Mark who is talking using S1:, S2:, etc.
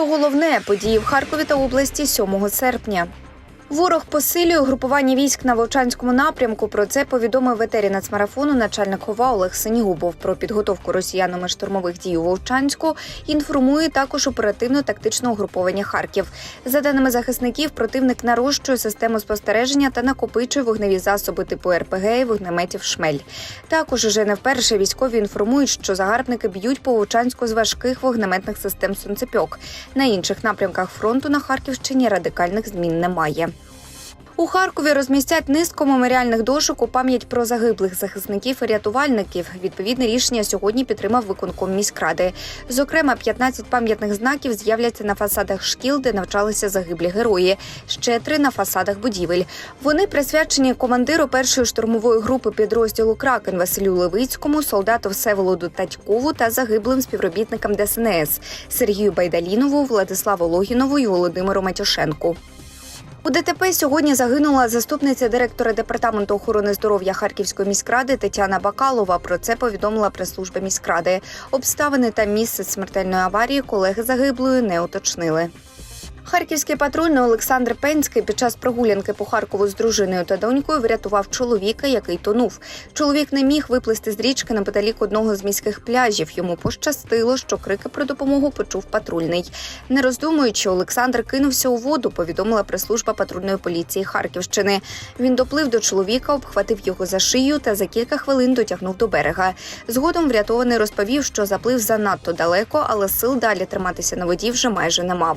S1: Про головне події в Харкові та області 7 серпня. Ворог посилює групування військ на Вовчанському напрямку. Про це повідомив в нацмарафону начальник ОВА Олег Синігубов. Про підготовку росіянами штурмових дій у Вовчанську інформує також оперативно-тактичне угруповання Харків. За даними захисників, противник нарощує систему спостереження та накопичує вогневі засоби типу РПГ і вогнеметів Шмель. Також уже не вперше військові інформують, що загарбники б'ють по Вовчанську з важких вогнеметних систем сонцепьок. На інших напрямках фронту на Харківщині радикальних змін немає. У Харкові розмістять низку меморіальних дошок у пам'ять про загиблих захисників і рятувальників. Відповідне рішення сьогодні підтримав виконком міськради. Зокрема, 15 пам'ятних знаків з'являться на фасадах шкіл, де навчалися загиблі герої. Ще три на фасадах будівель. Вони присвячені командиру першої штурмової групи підрозділу Кракен Василю Левицькому, солдату Всеволоду Татькову та загиблим співробітникам ДСНС Сергію Байдалінову, Владиславу Логінову і Володимиру Матюшенку. У ДТП сьогодні загинула заступниця директора департаменту охорони здоров'я Харківської міськради Тетяна Бакалова. Про це повідомила прес-служба міськради. Обставини та місце смертельної аварії колеги загиблої не уточнили. Харківський патрульний Олександр Пенський під час прогулянки по Харкову з дружиною та донькою врятував чоловіка, який тонув. Чоловік не міг виплисти з річки неподалік одного з міських пляжів. Йому пощастило, що крики про допомогу почув патрульний. Не роздумуючи, Олександр кинувся у воду. Повідомила прес-служба патрульної поліції Харківщини. Він доплив до чоловіка, обхватив його за шию та за кілька хвилин дотягнув до берега. Згодом врятований розповів, що заплив занадто далеко, але сил далі триматися на воді вже майже не мав.